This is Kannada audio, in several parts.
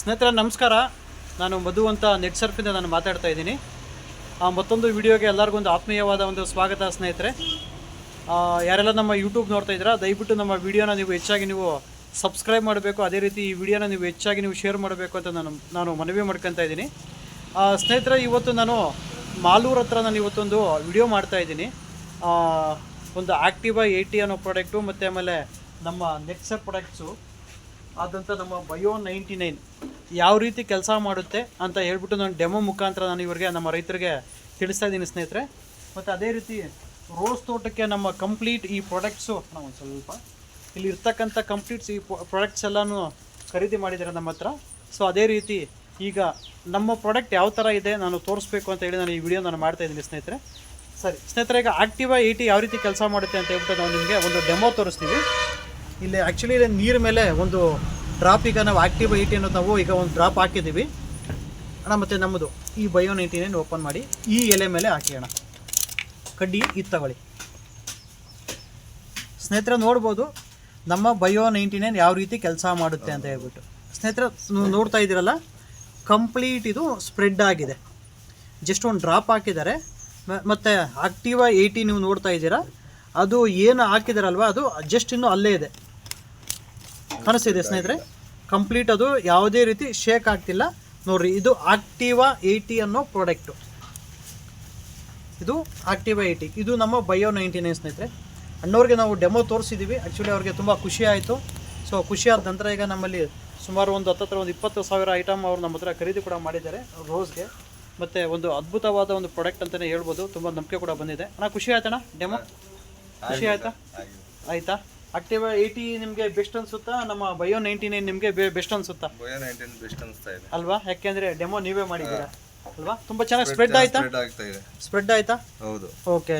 ಸ್ನೇಹಿತರೆ, ನಮಸ್ಕಾರ. ನಾನು ಮಧು ಅಂತ ನೆಟ್ ಸರ್ಫಿಂದ ನಾನು ಮಾತಾಡ್ತಾ ಇದ್ದೀನಿ. ಮತ್ತೊಂದು ವಿಡಿಯೋಗೆ ಎಲ್ಲರಿಗೂ ಒಂದು ಆತ್ಮೀಯವಾದ ಒಂದು ಸ್ವಾಗತ ಸ್ನೇಹಿತರೆ. ಯಾರೆಲ್ಲ ನಮ್ಮ ಯೂಟ್ಯೂಬ್ ನೋಡ್ತಾ ಇದ್ದೀರಾ, ದಯವಿಟ್ಟು ನಮ್ಮ ವಿಡಿಯೋನ ನೀವು ಹೆಚ್ಚಾಗಿ ನೀವು ಸಬ್ಸ್ಕ್ರೈಬ್ ಮಾಡಬೇಕು. ಅದೇ ರೀತಿ ಈ ವಿಡಿಯೋನ ನೀವು ಹೆಚ್ಚಾಗಿ ನೀವು ಶೇರ್ ಮಾಡಬೇಕು ಅಂತ ನಾನು ನಾನು ಮನವಿ ಮಾಡ್ಕೊತಾ ಇದ್ದೀನಿ. ಸ್ನೇಹಿತರೆ, ಇವತ್ತು ನಾನು ಮಾಲೂರ್ ಹತ್ರ ನಾನು ಇವತ್ತೊಂದು ವಿಡಿಯೋ ಮಾಡ್ತಾ ಇದ್ದೀನಿ. ಒಂದು ಆಕ್ಟಿವಾ ಏಯ್ಟಿ ಅನ್ನೋ ಪ್ರಾಡಕ್ಟು ಮತ್ತು ಆಮೇಲೆ ನಮ್ಮ ನೆಕ್ಸರ್ ಪ್ರಾಡಕ್ಟ್ಸು ಆದಂಥ ನಮ್ಮ ಬಯೋ ನೈಂಟಿ ನೈನ್ ಯಾವ ರೀತಿ ಕೆಲಸ ಮಾಡುತ್ತೆ ಅಂತ ಹೇಳ್ಬಿಟ್ಟು ನಾನು ಡೆಮೋ ಮುಖಾಂತರ ನಾನು ಇವರಿಗೆ, ನಮ್ಮ ರೈತರಿಗೆ ತಿಳಿಸ್ತಾ ಇದ್ದೀನಿ ಸ್ನೇಹಿತರೆ. ಮತ್ತು ಅದೇ ರೀತಿ ರೋಸ್ ತೋಟಕ್ಕೆ ನಮ್ಮ ಕಂಪ್ಲೀಟ್ ಈ ಪ್ರಾಡಕ್ಟ್ಸು ನಾವು ಒಂದು ಸ್ವಲ್ಪ. ಇಲ್ಲಿ ಇರ್ತಕ್ಕಂಥ ಕಂಪ್ಲೀಟ್ಸ್ ಈ ಪ್ರಾಡಕ್ಟ್ಸ್ ಎಲ್ಲನೂ ಖರೀದಿ ಮಾಡಿದ್ದಾರೆ ನಮ್ಮ ಹತ್ರ. ಸೊ ಅದೇ ರೀತಿ ಈಗ ನಮ್ಮ ಪ್ರಾಡಕ್ಟ್ ಯಾವ ಥರ ಇದೆ ನಾನು ತೋರಿಸ್ಬೇಕು ಅಂತ ಹೇಳಿ ನಾನು ಈ ವಿಡಿಯೋ ನಾನು ಮಾಡ್ತಾ ಇದ್ದೀನಿ ಸ್ನೇಹಿತರೆ. ಸರಿ, ಸ್ನೇಹಿತರೆ, ಈಗ ಆಕ್ಟಿವಾ ಏಯ್ಟಿ ಯಾವ ರೀತಿ ಕೆಲಸ ಮಾಡುತ್ತೆ ಅಂತ ಹೇಳ್ಬಿಟ್ಟು ನಾವು ನಿಮಗೆ ಒಂದು ಡೆಮೋ ತೋರಿಸ್ತೀವಿ. ಇಲ್ಲಿ ಆ್ಯಕ್ಚುಲಿ ಇಲ್ಲಿ ನೀರ ಮೇಲೆ ಒಂದು ಡ್ರಾಪ್ ಈಗ ನಾವು ಆ್ಯಕ್ಟಿವ್ ಏಯ್ಟಿ ಅನ್ನೋದು ನಾವು ಈಗ ಒಂದು ಡ್ರಾಪ್ ಹಾಕಿದ್ದೀವಿ. ಅಣ್ಣ, ಮತ್ತು ನಮ್ಮದು ಈ ಬಯೋ ನೈಂಟಿ ನೈನ್ ಓಪನ್ ಮಾಡಿ, ಈ ಎಲೆ ಮೇಲೆ ಹಾಕಿ ಅಣ್ಣ. ಕಡ್ಡಿ ಇದು ತಗೊಳ್ಳಿ. ಸ್ನೇಹಿತರೆ, ನೋಡ್ಬೋದು ನಮ್ಮ ಬಯೋ ನೈಂಟಿ ನೈನ್ ಯಾವ ರೀತಿ ಕೆಲಸ ಮಾಡುತ್ತೆ ಅಂತ ಹೇಳ್ಬಿಟ್ಟು. ಸ್ನೇಹಿತರೆ ನೋಡ್ತಾ ಇದ್ದೀರಲ್ಲ ಕಂಪ್ಲೀಟ್ ಇದು ಸ್ಪ್ರೆಡ್ ಆಗಿದೆ. ಜಸ್ಟ್ ಒಂದು ಡ್ರಾಪ್ ಹಾಕಿದ್ದಾರೆ. ಮತ್ತು ಆಕ್ಟಿವಾ ಏಯ್ಟಿ ನೀವು ನೋಡ್ತಾ ಇದ್ದೀರಾ. ಅದು ಏನು ಹಾಕಿದಾರಲ್ವ, ಅದು ಜಸ್ಟ್ ಇನ್ನೂ ಅಲ್ಲೇ ಇದೆ. ಕಾಣಿಸ್ತಿದೆ ಸ್ನೇಹಿತರೆ. ಕಂಪ್ಲೀಟ್ ಅದು ಯಾವುದೇ ರೀತಿ ಶೇಕ್ ಆಗ್ತಿಲ್ಲ. ನೋಡ್ರಿ ಇದು ಆಕ್ಟಿವಾ ಏಯ್ಟಿ ಅನ್ನೋ ಪ್ರಾಡಕ್ಟು ಇದು ಆಕ್ಟಿವಾ ಏಯ್ಟಿ ಇದು ನಮ್ಮ ಬಯೋ ನೈಂಟಿ ನೈನ್ ಸ್ನೇಹಿತರೆ. ಅಣ್ಣವ್ರಿಗೆ ನಾವು ಡೆಮೋ ತೋರಿಸಿದ್ದೀವಿ ಆ್ಯಕ್ಚುಲಿ ಅವ್ರಿಗೆ ತುಂಬ ಖುಷಿ ಆಯಿತು. ಸೊ ಖುಷಿಯಾದ ನಂತರ ಈಗ ನಮ್ಮಲ್ಲಿ ಸುಮಾರು ಒಂದು ಹತ್ತತ್ರ ಒಂದು ಇಪ್ಪತ್ತು ಸಾವಿರ ಐಟಮ್ ಅವರು ನಮ್ಮ ಹತ್ರ ಖರೀದಿ ಕೂಡ ಮಾಡಿದ್ದಾರೆ ರೋಸ್ಗೆ. ಮತ್ತು ಒಂದು ಅದ್ಭುತವಾದ ಒಂದು ಪ್ರಾಡಕ್ಟ್ ಅಂತಲೇ ಹೇಳ್ಬೋದು. ತುಂಬ ನಂಬಿಕೆ ಕೂಡ ಬಂದಿದೆ. ಅಣ್ಣ ಖುಷಿ ಆಯ್ತಣ್ಣ? ಡೆಮೋ ಖುಷಿ ಆಯಿತಾ? ಆಯ್ತಾ? ಆಕ್ಟಿವಾ ಏಯ್ಟಿ ನಿಮಗೆ ಬೆಸ್ಟ್ ಅನ್ಸುತ್ತಾ? ನಮ್ಮ ಬಯೋ ನೈಂಟಿ ನೈನ್ ನಿಮಗೆ ಬೆಸ್ಟ್ ಅನ್ಸುತ್ತಾ? ಬಯೋ ನೈನ್ಟೀನ್ ಬೆಸ್ಟ್ ಅನ್ಸ್ತಾ ಇದೆ. ಅಲ್ವಾ? ಯಾಕೆಂದ್ರೆ ಡೆಮೋ ನೀವೇ ಮಾಡಿದ್ದೀರಾ? ಅಲ್ವಾ? ತುಂಬಾ ಚೆನ್ನಾಗಿ ಸ್ಪ್ರೆಡ್ ಆಯ್ತಾ? ಸ್ಪ್ರೆಡ್ ಆಗ್ತಾ ಇದೆ. ಸ್ಪ್ರೆಡ್ ಆಯ್ತಾ? ಹೌದು. ಓಕೆ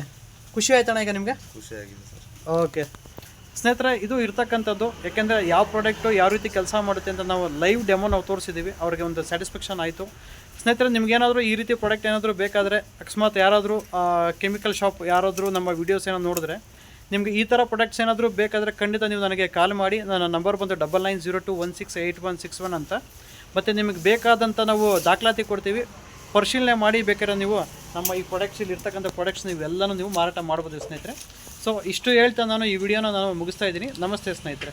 ಖುಷಿ ಆಯ್ತಣ್ಣ ಈಗ ನಿಮಗೆ? ಖುಷಿಯಾಗಿದೆ ಸರ್. ಓಕೆ ಸ್ನೇಹಿತರೆ ಇದು ಇರ್ತಕ್ಕಂಥದ್ದು. ಯಾಕೆಂದರೆ ಯಾವ ಪ್ರಾಡಕ್ಟು ಯಾವ ರೀತಿ ಕೆಲಸ ಮಾಡುತ್ತೆ ಅಂತ ನಾವು ಲೈವ್ ಡೆಮೋ ನಾವು ತೋರಿಸಿದ್ದೀವಿ ಅವ್ರಿಗೆ ಒಂದು ಸ್ಯಾಟಿಸ್ಫ್ಯಾಕ್ಷನ್ ಆಯಿತು. ಸ್ನೇಹಿತರೆ ನಿಮಗೇನಾದರೂ ಈ ರೀತಿ ಪ್ರಾಡಕ್ಟ್ ಏನಾದರೂ ಬೇಕಾದರೆ ಅಕಸ್ಮಾತ್ ಯಾರಾದರೂ ಕೆಮಿಕಲ್ ಶಾಪ್ ಯಾರಾದರೂ ನಮ್ಮ ವೀಡಿಯೋಸ್ ಏನೋ ನೋಡಿದ್ರೆ ನಿಮಗೆ ಈ ಥರ ಪ್ರಾಡಕ್ಟ್ಸ್ ಏನಾದರೂ ಬೇಕಾದರೆ ಖಂಡಿತ ನೀವು ನನಗೆ ಕಾಲ್ ಮಾಡಿ. ನನ್ನ ನಂಬರ್ ಬಂದು double nine zero two one six eight one six one ಅಂತ. ಮತ್ತು ನಿಮಗೆ ಬೇಕಾದಂಥ ನಾವು ದಾಖಲಾತಿ ಕೊಡ್ತೀವಿ. ಪರಿಶೀಲನೆ ಮಾಡಿ ಬೇಕಾದ್ರೆ ನೀವು ನಮ್ಮ ಈ ಪ್ರಾಡಕ್ಟ್ಸ್ ಇಲ್ಲಿ ಇರ್ತಕ್ಕಂಥ ಪ್ರಾಡಕ್ಟ್ಸ್ ನೀವೆಲ್ಲನೂ ನೀವು ಮಾರಾಟ ಮಾಡ್ಬೋದು ಸ್ನೇಹಿತರೆ. ಸೊ ಇಷ್ಟು ಹೇಳ್ತಾ ನಾನು ಈ ವಿಡಿಯೋನ ನಾನು ಮುಗಿಸ್ತಾ ಇದ್ದೀನಿ. ನಮಸ್ತೆ ಸ್ನೇಹಿತರೆ.